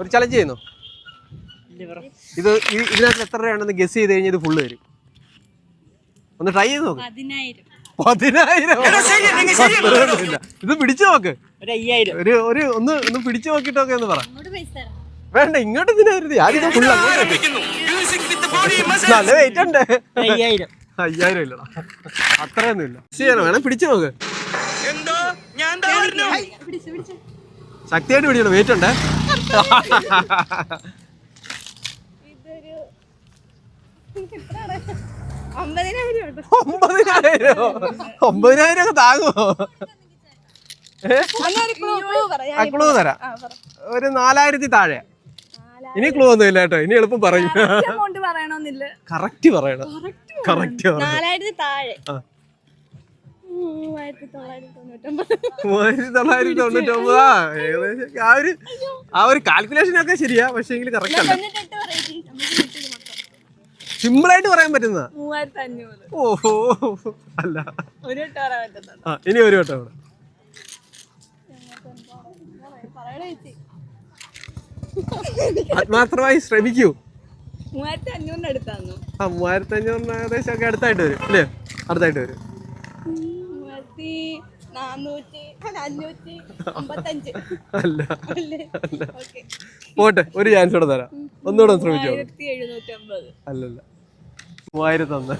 ഒരു ചലഞ്ച് ചെയ്യുന്നു? ഇത് ഇതിനകത്ത് എത്ര രൂപയാണെന്ന് ഗസ് ചെയ്ത് കഴിഞ്ഞാൽ ഇത് ഫുള്ള് വരും. ഒന്ന് ട്രൈ ചെയ്ത് നോക്ക്. പതിനായിരം. ഇത് പിടിച്ചു നോക്ക്. ഒരു ഒരു ഒന്ന് ഒന്ന് പിടിച്ചു നോക്കിട്ടൊക്കെ എന്ന് പറ. വേണ്ട ഇങ്ങോട്ട് ഇതിനായിരുന്നു ഞാനിത് ഫുള്ള് നല്ല വെയിറ്റ് ഉണ്ട്. അയ്യായിരം. അയ്യായിരം ഇല്ലടാ. അത്രയൊന്നും ഇല്ല. ചെയ്യാനോ വേണം പിടിച്ചു നോക്ക്. ശക്തിയായിട്ട് പിടിക്കണം. വെയിറ്റ് ഉണ്ട്? ഒമ്പതിനായിരം ഒമ്പതിനായിരം ഒക്കെ താങ്ങുമോ ആ ക്ലൂ തരാം. ഒരു നാലായിരത്തി താഴെ. ഇനി ക്ലൂ ഒന്നും ഇല്ല കേട്ടോ. ഇനി എളുപ്പം പറയും. കറക്റ്റ് പറയണം. കറക്റ്റ് പറയണം. നാലായിരത്തി താഴെ. മൂവായിരത്തി തൊള്ളായിരത്തി തൊണ്ണൂറ്റൊമ്പത് മൂവായിരത്തി തൊള്ളായിരത്തി തൊണ്ണൂറ്റി ഒമ്പത് ആ ഏകദേശം ആ ഒരു ആ ഒരു കാൽക്കുലേഷൻ ഒക്കെ ശരിയാ പക്ഷെ എങ്കിൽ കറക്റ്റ് അല്ല സിമ്പിൾ ആയിട്ട് പറയാൻ പറ്റുന്ന ഓഹോ അല്ല. ആ ഇനി ഒരു വട്ടം അവിടെ ആത്മാർത്ഥമായി ശ്രമിക്കൂ. മൂവായിരത്തി അഞ്ഞൂറിന് അടുത്താന്നു ആ മൂവായിരത്തി അഞ്ഞൂറിന് ഏകദേശം ഒക്കെ അടുത്തായിട്ട് വരും അല്ലേ? അടുത്തായിട്ട് വരും. അല്ല, പോട്ടെ ഒരു ചാൻസ് കൂടെ തരാം. ഒന്നുകൂടെ ശ്രമിച്ചോ അല്ലല്ല. മൂവായിരത്തി ഒന്ന്